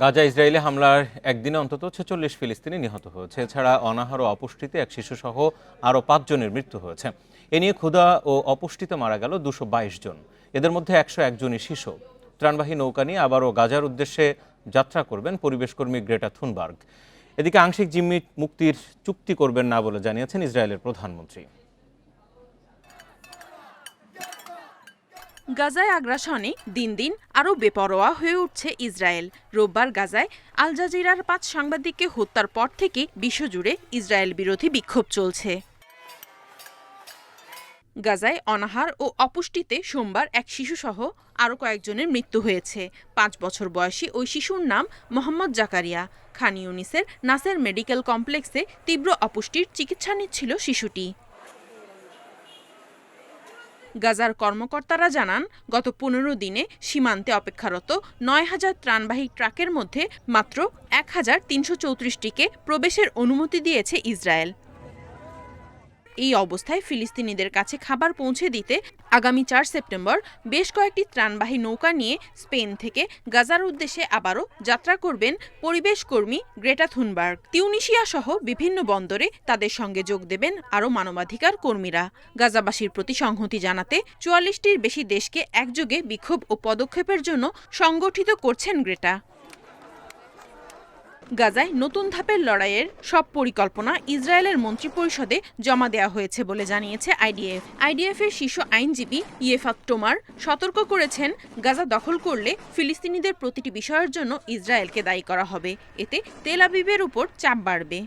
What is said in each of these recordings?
Gaza Israeli হামলার একদিনে অন্তত ছেচল্লিশ ফিলিস্তিনি নিহত হয়েছে। এছাড়া অনাহার ও অপুষ্টিতে এক শিশুসহ আরও পাঁচজনের মৃত্যু হয়েছে। এ নিয়ে ক্ষুধা ও অপুষ্টিতে মারা গেল দুশো বাইশ জন। এদের মধ্যে একশো একজনই শিশু। ত্রাণবাহী নৌকা নিয়ে আবারও গাজার উদ্দেশ্যে যাত্রা করবেন পরিবেশকর্মী গ্রেটা থুনবার্গ। এদিকে আংশিক জিম্মি মুক্তির চুক্তি করবেন না বলে জানিয়েছেন ইসরায়েলের প্রধানমন্ত্রী। গাজায় আগ্রাসনে দিন দিন আরও বেপরোয়া হয়ে উঠছে ইসরায়েল। রোববার গাজায় আল জাজিরার পাঁচ সাংবাদিককে হত্যার পর থেকে বিশ্বজুড়ে ইসরায়েল বিরোধী বিক্ষোভ চলছে। গাজায় অনাহার ও অপুষ্টিতে সোমবার এক শিশুসহ আরও কয়েকজনের মৃত্যু হয়েছে। পাঁচ বছর বয়সী ওই শিশুর নাম মোহাম্মদ জাকারিয়া। খান ইউনিসের নাসের মেডিকেল কমপ্লেক্সে তীব্র অপুষ্টির চিকিৎসা নিচ্ছিল শিশুটি। গাজার কর্মকর্তারা জানান, গত পনেরো দিনে সীমান্তে অপেক্ষারত নয় হাজার ত্রাণবাহী ট্রাকের মধ্যে মাত্র এক হাজার তিনশো চৌত্রিশটিকে প্রবেশের অনুমতি দিয়েছে ইসরায়েল। এই অবস্থায় ফিলিস্তিনিদের কাছে খাবার পৌঁছে দিতে আগামী চার সেপ্টেম্বর বেশ কয়েকটি ত্রাণবাহী নৌকা নিয়ে স্পেন থেকে গাজার উদ্দেশ্যে আবারও যাত্রা করবেন পরিবেশ কর্মী গ্রেটা থুনবার্গ। তিউনিশিয়া সহ বিভিন্ন বন্দরে তাদের সঙ্গে যোগ দেবেন আরও মানবাধিকার কর্মীরা। গাজাবাসীর প্রতি সংহতি জানাতে চুয়াল্লিশটির বেশি দেশকে একযোগে বিক্ষোভ ও পদক্ষেপের জন্য সংগঠিত করছেন গ্রেটা। গাজায় নতুন ধাপের লড়াইয়ের সব পরিকল্পনা ইসরায়েলের মন্ত্রিপরিষদে জমা দেওয়া হয়েছে বলে জানিয়েছে আইডিএফ। আইডিএফ এর শীর্ষ আইনজীবী ইয়েফাক টোমার সতর্ক করেছেন, গাজা দখল করলে ফিলিস্তিনিদের প্রতিটি বিষয়ের জন্য ইসরায়েলকে দায়ী করা হবে। এতে তেল আবিবের উপর চাপ বাড়বে।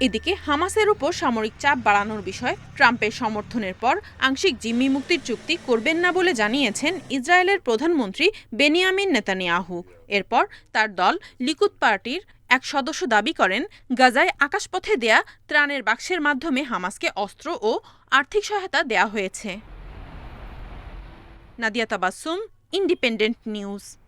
এদিকে হামাসের উপর সামরিক চাপ বাড়ানোর বিষয়ে ট্রাম্পের সমর্থনের পর আংশিক জিম্মি মুক্তির চুক্তি করবেন না বলে জানিয়েছেন ইসরায়েলের প্রধানমন্ত্রী বেনিয়ামিন নেতানিয়াহু। এরপর তার দল লিকুদ পার্টির এক সদস্য দাবি করেন, গাজায় আকাশপথে দেয়া ত্রাণের বাক্সের মাধ্যমে হামাসকে অস্ত্র ও আর্থিক সহায়তা দেয়া হয়েছে। Nadia Tabassum, independent news.